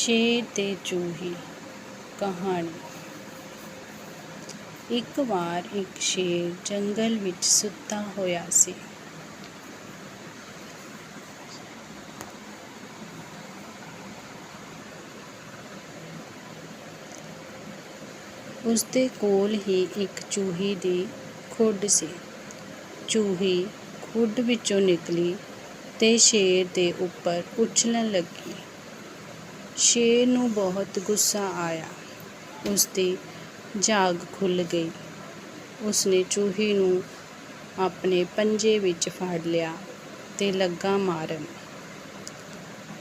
ਸ਼ੇਰ ਤੇ ਚੂਹੀ ਕਹਾਣੀ। ਇੱਕ ਵਾਰ ਇੱਕ ਸ਼ੇਰ ਜੰਗਲ ਵਿੱਚ ਸੁੱਤਾ ਹੋਇਆ ਸੀ। ਉਸਦੇ ਕੋਲ ਹੀ ਇੱਕ ਚੂਹੀ ਦੀ ਖੁੱਡ ਸੀ। ਚੂਹੀ ਖੁੱਡ ਵਿੱਚੋਂ ਨਿਕਲੀ ਤੇ ਸ਼ੇਰ ਦੇ ਉੱਪਰ ਉਛਲਣ ਲੱਗੀ। ਸ਼ੇਰ ਨੂੰ ਬਹੁਤ ਗੁੱਸਾ ਆਇਆ। ਉਸਦੀ ਜਾਗ ਖੁੱਲ ਗਈ। ਉਸਨੇ ਚੂਹੀ ਨੂੰ ਆਪਣੇ ਪੰਜੇ ਵਿੱਚ ਫੜ ਲਿਆ ਤੇ ਲੱਗਾ ਮਾਰਨ।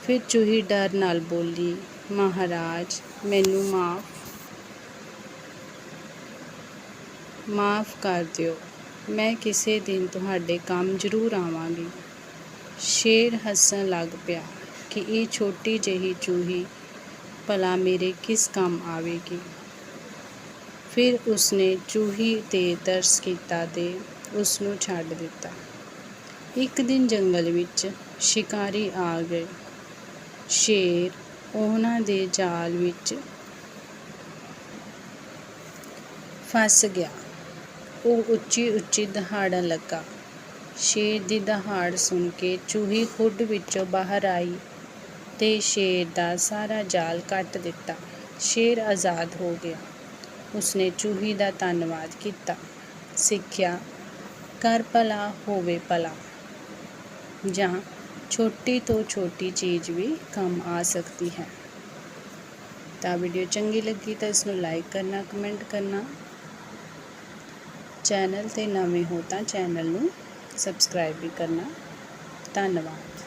ਫਿਰ ਚੂਹੀ ਡਰ ਨਾਲ ਬੋਲੀ, ਮਹਾਰਾਜ, ਮੈਨੂੰ ਮਾਫ਼। ਮਾਫ਼ ਕਰ ਦਿਓ। ਮੈਂ ਕਿਸੇ ਦਿਨ ਤੁਹਾਡੇ ਕੰਮ ਜ਼ਰੂਰ ਆਵਾਂਗੀ। ਸ਼ੇਰ ਹੱਸਣ ਲੱਗ ਪਿਆ। ਕਿ ਇਹ ਛੋਟੀ ਜਿਹੀ ਚੂਹੀ ਭਲਾ ਮੇਰੇ ਕਿਸ ਕੰਮ ਆਵੇਗੀ? ਫਿਰ ਉਸਨੇ ਚੂਹੀ ਤੇ ਤਰਸ ਕੀਤਾ ਤੇ ਉਸ ਨੂੰ ਛੱਡ ਦਿੱਤਾ। ਇੱਕ ਦਿਨ ਜੰਗਲ ਵਿੱਚ ਸ਼ਿਕਾਰੀ ਆ ਗਏ ਸ਼ੇਰ ਉਹਨਾਂ ਦੇ ਜਾਲ ਵਿੱਚ ਫਸ ਗਿਆ। ਉਹ ਉੱਚੀ ਉੱਚੀ ਦਹਾੜਨ ਲੱਗਾ। ਸ਼ੇਰ ਦੀ ਦਹਾੜ ਸੁਣ ਕੇ ਚੂਹੀ ਖੁੱਡ ਵਿੱਚੋਂ ਬਾਹਰ ਆਈ। ਤੇ ਸ਼ੇਰ ਦਾ ਸਾਰਾ ਜਾਲ ਕੱਟ ਦਿੱਤਾ। ਸ਼ੇਰ ਆਜ਼ਾਦ ਹੋ ਗਿਆ। ਉਸਨੇ ਚੂਹੀ ਦਾ ਧੰਨਵਾਦ ਕੀਤਾ। ਸਿੱਖਿਆ, ਕਰ ਭਲਾ, ਹੋਵੇ ਭਲਾ। ਜਾਂ ਛੋਟੀ ਤੋਂ ਛੋਟੀ ਚੀਜ਼ ਵੀ ਕੰਮ ਆ ਸਕਦੀ ਹੈ। ਤਾਂ ਵੀਡੀਓ ਚੰਗੀ ਲੱਗੀ ਤਾਂ ਇਸ ਨੂੰ ਲਾਈਕ ਕਰਨਾ, ਕਮੈਂਟ ਕਰਨਾ। ਚੈਨਲ ਤੇ ਨਵੇਂ ਹੋ ਤਾਂ ਚੈਨਲ ਨੂੰ ਸਬਸਕ੍ਰਾਈਬ ਵੀ ਕਰਨਾ। ਧੰਨਵਾਦ।